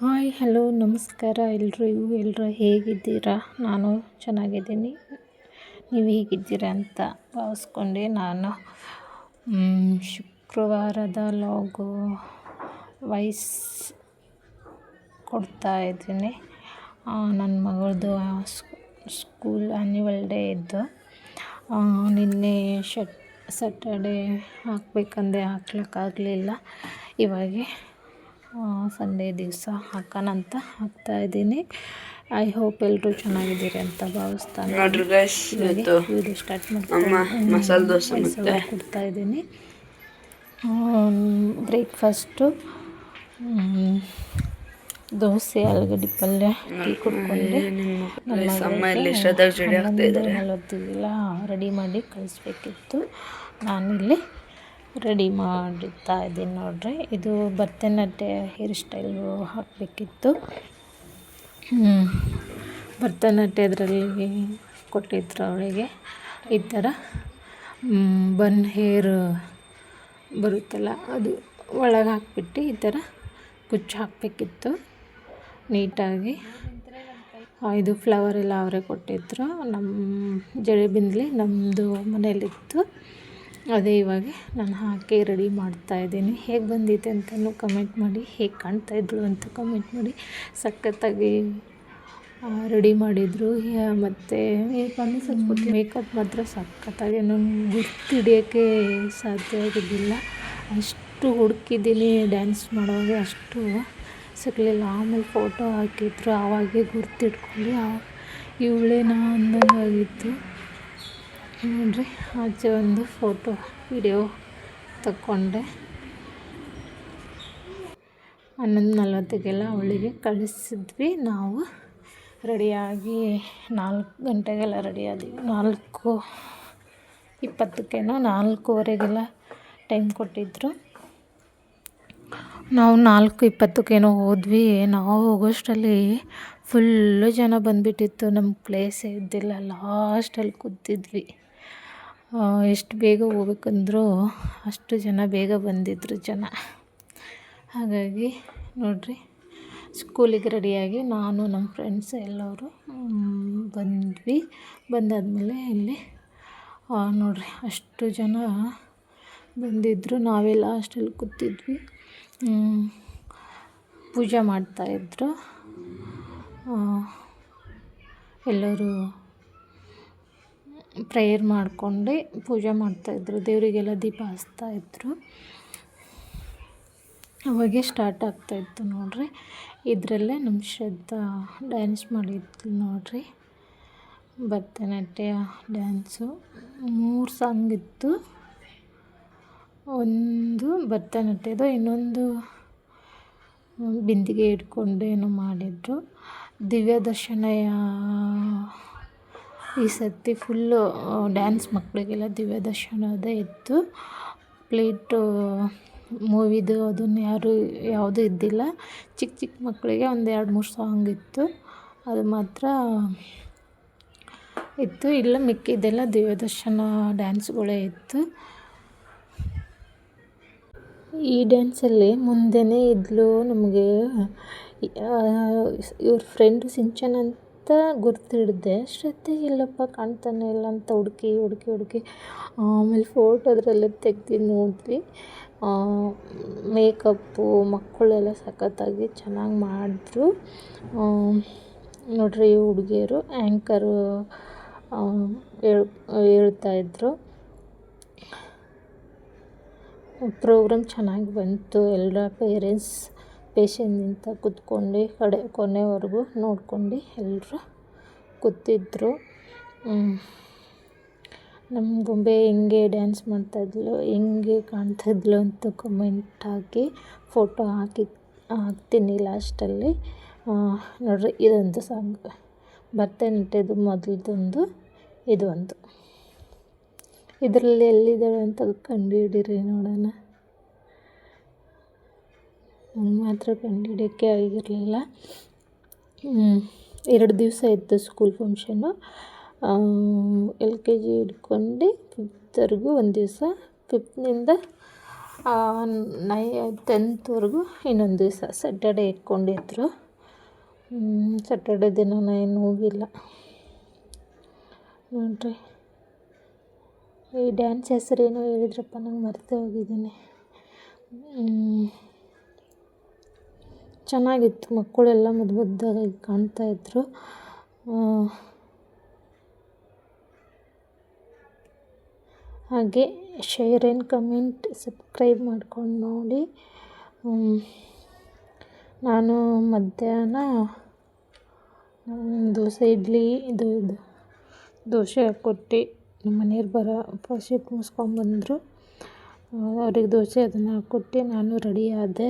Hi, hello, ನಮಸ್ಕಾರ. ಎಲ್ರಿಗೂ ಎಲ್ಲರೂ ಹೇಗಿದ್ದೀರಾ? ನಾನು ಚೆನ್ನಾಗಿದ್ದೀನಿ. ನೀವು ಹೇಗಿದ್ದೀರಾ ಅಂತ ಭಾವಿಸ್ಕೊಂಡೆ ನಾನು ಶುಕ್ರವಾರದ ಲಾಗು ವಾಯ್ಸ್ ಕೊಡ್ತಾ ಇದ್ದೀನಿ. ನನ್ನ ಮಗಳದು ಸ್ಕೂಲ್ ಆ್ಯನ್ಯುವಲ್ ಡೇ ಇದ್ದು ನಿನ್ನೆ ಶಟ್ ಸ್ಯಾಟರ್ಡೇ ಹಾಕ್ಬೇಕಂದೆ ಹಾಕ್ಲಿಕ್ಕಾಗಲಿಲ್ಲ. ಇವಾಗ ಸಂಡೇ ದಿವಸ ಹಾಕೋಣ ಅಂತ ಹಾಕ್ತಾಯಿದ್ದೀನಿ ಐ ಹೋಪ್ ಎಲ್ಲರೂ ಚೆನ್ನಾಗಿದ್ದೀರಿ ಅಂತ ಭಾವಿಸ್ತಾನೆ. ವಿಡಿಯೋ ಸ್ಟಾರ್ಟ್ ದೋಸೆ ಕೊಡ್ತಾ ಇದ್ದೀನಿ. ಬ್ರೇಕ್ಫಾಸ್ಟು ದೋಸೆ ಆಲೂಗಡ್ಡೆ ಪಲ್ಯ ಟೀ ಕುಡ್ಕೊಂಡೆ ರೆಡಿ ಮಾಡಿ ಕಳಿಸ್ಬೇಕಿತ್ತು. ನಾನಿಲ್ಲಿ ರೆಡಿ ಮಾಡುತ್ತಾ ಇದ್ದೀನಿ ನೋಡ್ರಿ. ಇದು ಭರತನಾಟ್ಯ ಹೇರ್ ಸ್ಟೈಲು ಹಾಕಬೇಕಿತ್ತು. ಭರತನಾಟ್ಯದ್ರಲ್ಲಿ ಕೊಟ್ಟಿದ್ರು ಅವಳಿಗೆ. ಈ ಥರ ಬನ್ ಹೇರ್ ಬರುತ್ತಲ್ಲ, ಅದು ಒಳಗೆ ಹಾಕ್ಬಿಟ್ಟು ಈ ಥರ ಕುಚ್ಚು ಹಾಕಬೇಕಿತ್ತು ನೀಟಾಗಿ. ಇದು ಫ್ಲವರ್ ಎಲ್ಲ ಅವರೇ ಕೊಟ್ಟಿದ್ರು. ನಮ್ಮ ಜಡೆ ಬಿಂದ್ಲಿ ನಮ್ಮದು ಮನೇಲಿತ್ತು. ಅದೇ ಇವಾಗ ನಾನು ಹಾಕಿ ರೆಡಿ ಮಾಡ್ತಾ ಇದ್ದೀನಿ. ಹೇಗೆ ಬಂದಿದೆ ಅಂತಲೂ ಕಮೆಂಟ್ ಮಾಡಿ, ಹೇಗೆ ಕಾಣ್ತಾ ಇದ್ಳು ಅಂತ ಕಮೆಂಟ್ ಮಾಡಿ ಸಖತ್ತಾಗಿ ರೆಡಿ ಮಾಡಿದರು. ಮತ್ತು ಮೇಕಪ್ ಮಾತ್ರ ಸಖತ್ತಾಗಿ ನಾನು ಗುರ್ತಿಡಿಯೋಕ್ಕೆ ಸಾಧ್ಯ ಆಗಿದ್ದಿಲ್ಲ ಅಷ್ಟು ಹುಡುಕಿದ್ದೀನಿ ಡ್ಯಾನ್ಸ್ ಮಾಡುವಾಗ ಅಷ್ಟು ಸಿಗಲಿಲ್ಲ ಆಮೇಲೆ ಫೋಟೋ ಹಾಕಿದ್ರು ಆವಾಗೆ ಗುರ್ತಿಟ್ಕೊಂಡು ಇವಳೇನ ಅಂದಂಗಾಗಿತ್ತು. ನೋಡ್ರಿ, ಆಚೆ ಒಂದು ಫೋಟೋ ವಿಡಿಯೋ ತಕ್ಕೊಂಡೆ. ಹನ್ನೊಂದು ನಲ್ವತ್ತಿಗೆಲ್ಲ ಅವಳಿಗೆ ಕಳಿಸಿದ್ವಿ. ನಾವು ರೆಡಿಯಾಗಿ ನಾಲ್ಕು ಗಂಟೆಗೆಲ್ಲ ರೆಡಿ ಆದ್ವಿ ನಾಲ್ಕು ಇಪ್ಪತ್ತಕ್ಕೇನೋ ನಾಲ್ಕೂವರೆಗೆಲ್ಲ ಟೈಮ್ ಕೊಟ್ಟಿದ್ದರು ನಾವು ನಾಲ್ಕು ಇಪ್ಪತ್ತಕ್ಕೇನೋ ಹೋದ್ವಿ. ನಾವು ಹೋಗೋಷ್ಟರಲ್ಲಿ ಫುಲ್ಲು ಜನ ಬಂದುಬಿಟ್ಟಿತ್ತು. ನಮ್ಮ ಪ್ಲೇಸೇ ಇದ್ದಿಲ್ಲ. ಲಾಸ್ಟಲ್ಲಿ ಕೂತಿದ್ವಿ. ಎಷ್ಟು ಬೇಗ ಹೋಗ್ಬೇಕಂದ್ರೂ ಅಷ್ಟು ಜನ ಬೇಗ ಬಂದಿದ್ದರು ಜನ. ಹಾಗಾಗಿ ನೋಡಿರಿ, ಸ್ಕೂಲಿಗೆ ರೆಡಿಯಾಗಿ ನಾನು, ನಮ್ಮ ಫ್ರೆಂಡ್ಸ್ ಎಲ್ಲರೂ ಬಂದ್ವಿ. ಬಂದಾದಮೇಲೆ ಇಲ್ಲಿ ನೋಡಿರಿ, ಅಷ್ಟು ಜನ ಬಂದಿದ್ದರು ನಾವೇ ಲಾಸ್ಟಲ್ಲಿ ಕೂತಿದ್ವಿ. ಪೂಜೆ ಮಾಡ್ತಾಯಿದ್ರು ಎಲ್ಲರೂ ಪ್ರೇಯರ್ ಮಾಡಿಕೊಂಡು ಪೂಜೆ ಮಾಡ್ತಾಯಿದ್ರು. ದೇವರಿಗೆಲ್ಲ ದೀಪ ಹಚ್ತಾಯಿದ್ರು. ಅವಾಗೆ ಸ್ಟಾರ್ಟ್ ಆಗ್ತಾಯಿತ್ತು ನೋಡ್ರಿ. ಇದರಲ್ಲೇ ನಮ್ಮ ಶ್ರದ್ಧಾ ಡ್ಯಾನ್ಸ್ ಮಾಡಿದ್ಲು ನೋಡ್ರಿ. ಭರತನಾಟ್ಯ ಡ್ಯಾನ್ಸು. ಮೂರು ಸಾಂಗ್ ಇತ್ತು. ಒಂದು ಭರತನಾಟ್ಯದ ಇನ್ನೊಂದು ಬಿಂದಿಗೆ ಇಟ್ಕೊಂಡೇನು ಮಾಡಿದರು. ದಿವ್ಯ ದರ್ಶನ ಈ ಸರ್ತಿ ಫುಲ್ಲು ಡ್ಯಾನ್ಸ್ ಮಕ್ಕಳಿಗೆಲ್ಲ ದಿವ್ಯ ದರ್ಶನದೇ ಇತ್ತು. ಪ್ಲೇಟು ಮೂವಿದು ಅದನ್ನು ಯಾರು, ಯಾವುದೂ ಇದ್ದಿಲ್ಲ. ಚಿಕ್ಕ ಚಿಕ್ಕ ಮಕ್ಕಳಿಗೆ ಒಂದು ಎರಡು ಮೂರು ಸಾಂಗ್ ಇತ್ತು. ಅದು ಮಾತ್ರ ಇತ್ತು. ಇಲ್ಲ ಮಿಕ್ಕಿದ್ದೆಲ್ಲ ದಿವ್ಯ ದರ್ಶನ ಡ್ಯಾನ್ಸ್ಗಳೇ ಇತ್ತು. ಈ ಡ್ಯಾನ್ಸಲ್ಲಿ ಮುಂದೆನೇ ಇದ್ಲು ನಮಗೆ ಇವ್ರ ಫ್ರೆಂಡು ಸಿಂಚನ್ ಅಂತ ಗುರ್ತು ಹಿಡ್ದೆ ಶ್ರದ್ಧೆ ಇಲ್ಲಪ್ಪ ಕಾಣ್ತಾನೆ ಇಲ್ಲ ಅಂತ ಹುಡುಕಿ ಹುಡುಕಿ ಹುಡುಕಿ, ಆಮೇಲೆ ಫೋಟೋ ಅದರಲ್ಲೇ ತೆಗ್ದು ನೋಡಿದ್ವಿ. ಮೇಕಪ್ಪು ಮಕ್ಕಳೆಲ್ಲ ಸಖತ್ತಾಗಿ ಚೆನ್ನಾಗಿ ಮಾಡಿದ್ರು. ನೋಡ್ರಿ ಹುಡುಗಿಯರು ಆ್ಯಂಕರು ಹೇಳ್ ಹೇಳ್ತಾಯಿದ್ರು ಪ್ರೋಗ್ರಾಮ್ ಚೆನ್ನಾಗಿ ಬಂತು ಎಲ್ಲ ಪೇರೆಂಟ್ಸ್ ಪೇಷನ್ನಿಂದ ಕೂತ್ಕೊಂಡು ಕಡೆ ಕೊನೆವರೆಗೂ ನೋಡ್ಕೊಂಡು ಎಲ್ಲರೂ ಕೂತಿದ್ರು. ನಮ್ಮ ಗೊಂಬೆ ಹೆಂಗೆ ಡ್ಯಾನ್ಸ್ ಮಾಡ್ತಾಯಿದ್ಲು ಹೆಂಗೆ ಕಾಣ್ತಾಯಿದ್ಲು ಅಂತ ಕಮೆಂಟ್ ಹಾಕಿ ಫೋಟೋ ಹಾಕಿ, ಹಾಕ್ತೀನಿ ಲಾಸ್ಟಲ್ಲಿ ನೋಡ್ರಿ, ಇದೊಂದು ಸಾಂಗ್ ಭರತನಾಟ್ಯದ ಮೊದಲದೊಂದು, ಇದೊಂದು. ಇದರಲ್ಲಿ ಎಲ್ಲಿದ್ದಾಳೆ ಅಂತ ಕಂಡು ಹಿಡೀರಿ ನೋಡೋಣ. ನಂಗೆ ಮಾತ್ರ ಕಂಡಿಡಿಯೋಕ್ಕೆ ಆಗಿರಲಿಲ್ಲ ಎರಡು ದಿವಸ ಇತ್ತು school function L K G ಹಿಡ್ಕೊಂಡು ಫಿಫ್ತ್ವರೆಗೂ ಒಂದು ದಿವಸ ಫಿಫ್ತ್ನಿಂದ ನೈ ಟೆಂತ್ವರೆಗೂ ಇನ್ನೊಂದು ದಿವಸ ಸ್ಯಾಟರ್ಡೆ ಇಟ್ಕೊಂಡಿದ್ರು. ಸ್ಯಾಟರ್ಡೆ ದಿನ ನಾನು ಹೋಗಿಲ್ಲ. ನೋಡಿರಿ. ಈ ಡ್ಯಾನ್ಸ್ ಹೆಸರೇನೋ ಹೇಳಿದ್ರಪ್ಪ, ನಂಗೆ ಮರ್ತೇ ಹೋಗಿದ್ದೀನಿ. ಚೆನ್ನಾಗಿತ್ತು. ಮಕ್ಕಳೆಲ್ಲ ಮುದ್ದು ಮುದ್ದಾಗಿ ಕಾಣ್ತಾಯಿದ್ರು ಹಾಗೆ ಶೇರ್ ಆ್ಯಂಡ್ ಕಮೆಂಟ್ ಸಬ್ಸ್ಕ್ರೈಬ್ ಮಾಡ್ಕೊಂಡು ನೋಡಿ. ನಾನು ಮಧ್ಯಾಹ್ನ ದೋಸೆ, ಇಡ್ಲಿ, ಇದು ಇದು, ದೋಸೆ ಹಾಕ್ಕೊಟ್ಟು ನಮ್ಮ ಮನೆಯವ್ರು ಬರೋ ಫಸ್ಟ್ ಮುಗಿಸ್ಕೊಂಬಂದರು ಅವ್ರಿಗೆ ದೋಸೆ ಅದನ್ನು ಹಾಕ್ಕೊಟ್ಟು ನಾನು ರೆಡಿ ಆದೆ.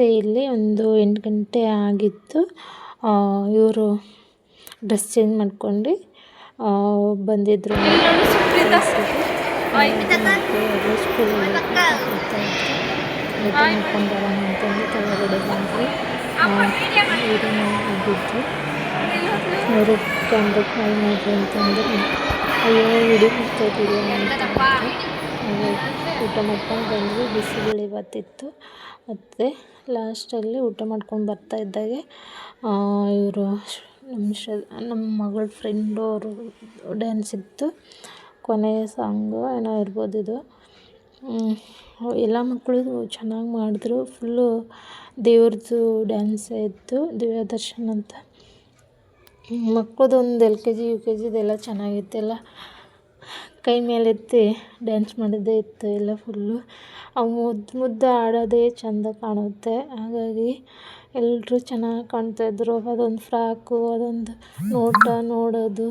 ಮತ್ತು ಇಲ್ಲಿ ಒಂದು ಎಂಟು ಗಂಟೆ ಆಗಿತ್ತು. ಇವರು ಡ್ರೆಸ್ ಚೇಂಜ್ ಮಾಡ್ಕೊಂಡು ಬಂದಿದ್ದರು ಮಾಡ್ಕೊಂಡು ಬರೋಣ ಅಂತಂದು ಕೆಳಗಡೆ ಬಂದ್ವಿ ಇವರು ಹೋಗಿದ್ರು ಅವರು ಕ್ಯಾಮ್ರಾ ಕಾಲ್ ಮಾಡಿರಿ ಅಂತಂದ್ರೆ. ಅಯ್ಯೋ ವಿಡಿಯೋ ಮಾಡ್ತಾಯಿದ್ದೀರಿ ಅಂತ ಊಟ ಮಾಡ್ಕೊಂಡು ಬಂದ್ವಿ. ಬಿಸಿಬೇಳೆ ಬಾತಿತ್ತು ಮತ್ತು ಲಾಸ್ಟಲ್ಲಿ ಊಟ ಮಾಡ್ಕೊಂಡು ಬರ್ತಾ ಇದ್ದಾಗೆ ಇವರು ನಮ್ಮ ಶ, ನಮ್ಮ ಮಗಳ ಫ್ರೆಂಡು ಅವರು ಡ್ಯಾನ್ಸ್ ಇತ್ತು. ಕೊನೆಯ ಸಾಂಗು ಏನೋ ಇರ್ಬೋದು ಇದು. ಎಲ್ಲ ಮಕ್ಕಳು ಚೆನ್ನಾಗಿ ಮಾಡಿದ್ರು. ಫುಲ್ಲು ದೇವ್ರದ್ದು ಡ್ಯಾನ್ಸೇ ಇತ್ತು, ದಿವ್ಯ ದರ್ಶನ್ ಅಂತ. ಮಕ್ಕಳದೊಂದು L K G, U K ಜಿದೆಲ್ಲ ಚೆನ್ನಾಗಿತ್ತು ಎಲ್ಲ. ಕೈ ಮೇಲೆತ್ತಿ ಡ್ಯಾನ್ಸ್ ಮಾಡಿದ್ದೇ ಇತ್ತು ಎಲ್ಲ ಫುಲ್ಲು ಅವು ಮುದ್ದು ಮುದ್ದು ಆಡೋದೇ ಚೆಂದ ಕಾಣುತ್ತೆ. ಹಾಗಾಗಿ ಎಲ್ಲರೂ ಚೆನ್ನಾಗಿ ಕಾಣ್ತಾಯಿದ್ರು ಅದೊಂದು ಫ್ರಾಕು ಅದೊಂದು ನೋಟ ನೋಡೋದು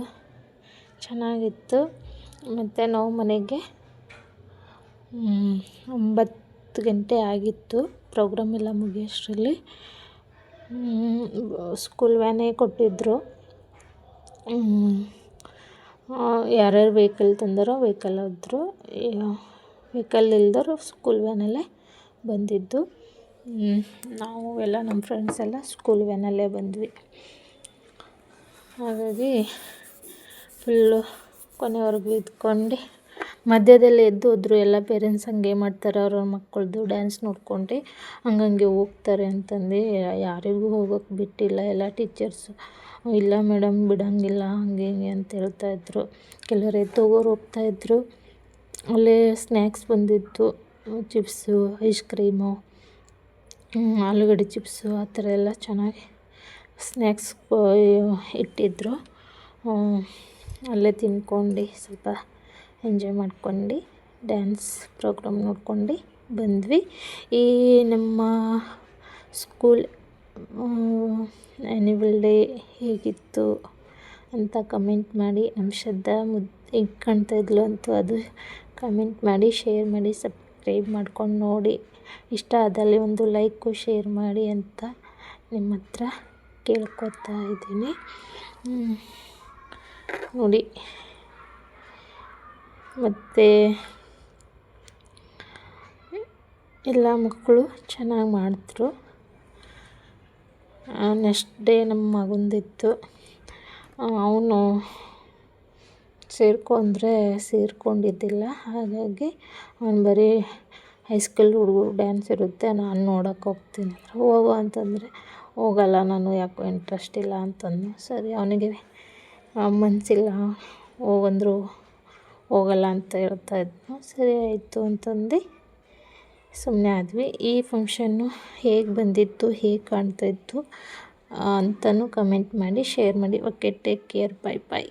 ಚೆನ್ನಾಗಿತ್ತು. ಮತ್ತು ನಾವು ಮನೆಗೆ ಒಂಬತ್ತು ಗಂಟೆ ಆಗಿತ್ತು. ಪ್ರೋಗ್ರಾಮ್ ಎಲ್ಲ ಮುಗಿಯೋಷ್ಟರಲ್ಲಿ. ಸ್ಕೂಲ್ ವ್ಯಾನೇ ಕೊಟ್ಟಿದ್ದರು ಯಾರ್ಯಾರು ವೆಹಿಕಲ್ ತಂದಾರೋ ವೆಹಿಕಲ್ ಹೋದ್ರು ವೆಹಿಕಲ್ ಇಲ್ದೋರು ಸ್ಕೂಲ್ ವ್ಯಾನಲ್ಲೇ ಬಂದಿದ್ದು. ನಾವು ಎಲ್ಲ ನಮ್ಮ ಫ್ರೆಂಡ್ಸ್ ಎಲ್ಲ ಸ್ಕೂಲ್ ವ್ಯಾನಲ್ಲೇ ಬಂದ್ವಿ. ಹಾಗಾಗಿ ಫುಲ್ಲು ಕೊನೆವರೆಗೂ ಇದ್ಕೊಂಡು. ಮಧ್ಯದಲ್ಲಿ ಎದ್ದು ಹೋದ್ರು ಎಲ್ಲ ಪೇರೆಂಟ್ಸ್ ಹಂಗೆ ಮಾಡ್ತಾರೆ, ಅವ್ರವ್ರ ಮಕ್ಕಳದ್ದು ಡ್ಯಾನ್ಸ್ ನೋಡ್ಕೊಂಡು. ಹಂಗಂಗೆ ಹೋಗ್ತಾರೆ ಅಂತಂದು ಯಾರಿಗೂ ಹೋಗೋಕ್ಕೆ ಬಿಟ್ಟಿಲ್ಲ, ಎಲ್ಲ ಟೀಚರ್ಸು ಇಲ್ಲ ಮೇಡಮ್, ಬಿಡೋಂಗಿಲ್ಲ, ಹಂಗೆ ಹಿಂಗೆ ಅಂತ ಹೇಳ್ತಾಯಿದ್ರು ಕೆಲವ್ರು ಎದ್ದು ಹೋಗೋರು ಹೋಗ್ತಾಯಿದ್ರು ಅಲ್ಲೇ ಸ್ನ್ಯಾಕ್ಸ್ ಬಂದಿತ್ತು, ಚಿಪ್ಸು, ಐಸ್ ಕ್ರೀಮು ಆಲೂಗಡ್ಡೆ ಚಿಪ್ಸು, ಆ ಥರ ಎಲ್ಲ ಚೆನ್ನಾಗಿ ಸ್ನ್ಯಾಕ್ಸ್ ಇಟ್ಟಿದ್ದರು ಅಲ್ಲೇ ತಿನ್ಕೊಂಡು ಸ್ವಲ್ಪ ಎಂಜಾಯ್ ಮಾಡ್ಕೊಂಡು ಡ್ಯಾನ್ಸ್ ಪ್ರೋಗ್ರಾಮ್ ನೋಡ್ಕೊಂಡು ಬಂದ್ವಿ. ಈ ನಮ್ಮ ಸ್ಕೂಲ್ ಆ್ಯನ್ಯುವಲ್ ಡೇ ಹೇಗಿತ್ತು ಅಂತ ಕಮೆಂಟ್ ಮಾಡಿ. ನಮ್ಮ ಶ್ರದ್ಧಾ ಮುದ್ದು ಹೆಂಗೆ ಇದ್ಲು ಅಂತೂ ಅದು ಕಮೆಂಟ್ ಮಾಡಿ ಶೇರ್ ಮಾಡಿ ಸಬ್ಸ್ಕ್ರೈಬ್ ಮಾಡ್ಕೊಂಡು ನೋಡಿ. ಇಷ್ಟ ಆದಲ್ಲಿ ಒಂದು ಲೈಕು ಶೇರ್ ಮಾಡಿ ಅಂತ ನಿಮ್ಮ ಹತ್ರ ಕೇಳ್ಕೊತಾ ಇದ್ದೀನಿ. ನೋಡಿ. ಮತ್ತು ಎಲ್ಲ ಮಕ್ಕಳು ಚೆನ್ನಾಗಿ ಮಾಡಿದ್ರು. ನೆಕ್ಸ್ಟ್ ಡೇ ನಮ್ಮ ಮಗಂದಿತ್ತು. ಅವನು ಸೇರಿಕೊಂಡ್ರೆ ಸೇರ್ಕೊಂಡಿದ್ದಿಲ್ಲ. ಹಾಗಾಗಿ ಅವ್ನು ಬರೀ ಹೈಸ್ಕೂಲ್ ಹುಡುಗರು ಡ್ಯಾನ್ಸ್ ಇರುತ್ತೆ, ನಾನು ನೋಡೋಕೆ ಹೋಗ್ತೀನಿ ಹೋಗು ಅಂತಂದರೆ, ಹೋಗಲ್ಲ, ನಾನು ಯಾಕೋ ಇಂಟ್ರೆಸ್ಟ್ ಇಲ್ಲ ಅಂತಂದು. ಸರಿ, ಅವನಿಗೆ ಮನಸ್ಸಿಲ್ಲ ಹೋಗಂದ್ರು ಹೋಗಲ್ಲ ಅಂತ ಹೇಳ್ತಾ ಇದ್ನು. ಸರಿ, ಆಯಿತು ಅಂತಂದು ಸುಮ್ಮನೆ ಆದ್ವಿ. ಈ ಫಂಕ್ಷನ್ನು ಹೇಗೆ ಬಂದಿತ್ತು, ಹೇಗೆ ಕಾಣ್ತಾ ಇತ್ತು ಅಂತಲೂ ಕಮೆಂಟ್ ಮಾಡಿ ಶೇರ್ ಮಾಡಿ. Okay take care bye bye